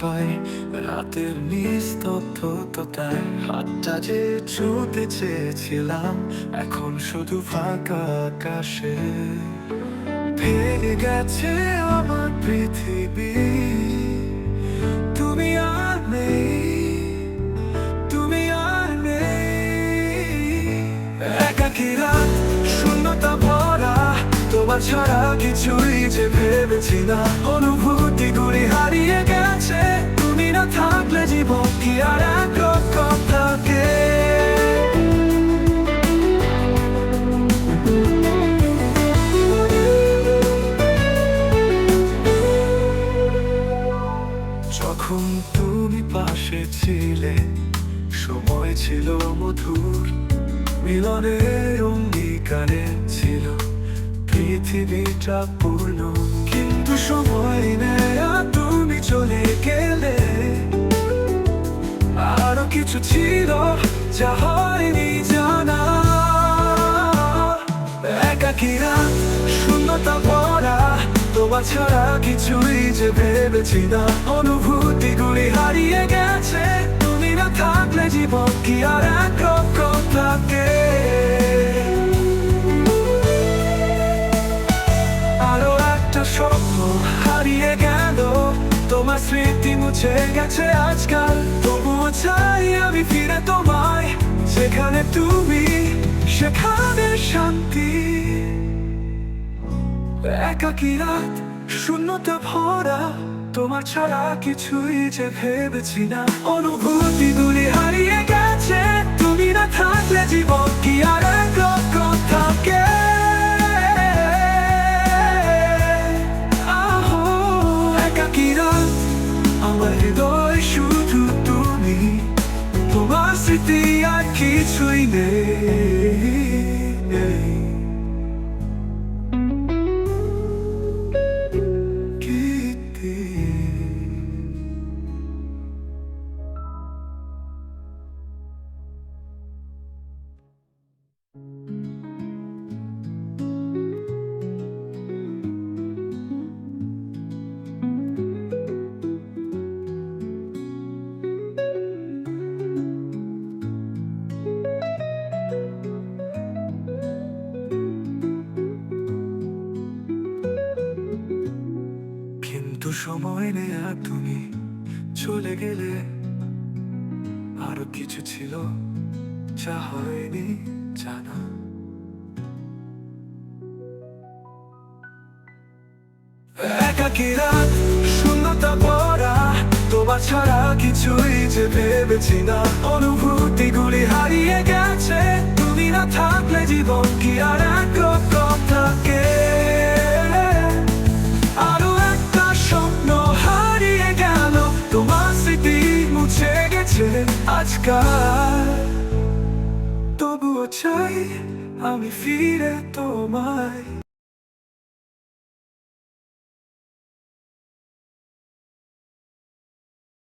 পাই রাতের নিস্তব্ধতায় হাতটা যে ছুতে চেয়েছিলাম, এখন শুধু ফাঁকা আকাশে। ভেঙে গেছে আমার পৃথিবী। তুমি আর তুমি আর নেই। রাত, শূন্যতা ভরা, তোমার ছাড়া কিছুই যে ভেবেছি না। অনুভূতিগুলি হারিয়ে যখন তুমি পাশে ছিলে সময় ছিল মধুর মিলনের অঙ্গীকারে ছিল পৃথিবীটা পূর্ণ। ছাড়া কিছুই যে ভেবেছি না। অনুভূতিগুলি হারিয়ে গেছে। তুমি না থাকলে জীবন কি আর একরকম থাকে? আরও একটা স্বপ্ন হারিয়ে গেল। তোমার স্মৃতি মুছে গেছে আজকাল। তবুও তুমি সেখানে শান্তি। একাকি রাত, শূন্যতা ভরা, তোমার ছাড়া কিছুই যে ভেবেছি না। অনুভূতি অনুভূতিগুলি হারিয়ে গেছে, তুমি না থাকলে জীবন কি আর থাকে? আহো, একাকি আমার হৃদয় শুধু তুমি। তোমার স্মৃতি আর কিছুই নেই। কিন্তু সময় নেয়া তুমি চলে গেলে। আরও কিছু ছিল যা হয়নি জানা। একাকি রাত শূন্যতা ভরা তোমার ছাড়া কিছুই যে ভেবেছি না। অনুভূতিগুলি হারিয়ে গেছে, তুমি না থাকলে জীবন কি আর একরকম থাকে? মুছে আজকাল তবুও চাই আমি ফিরে তোমায়।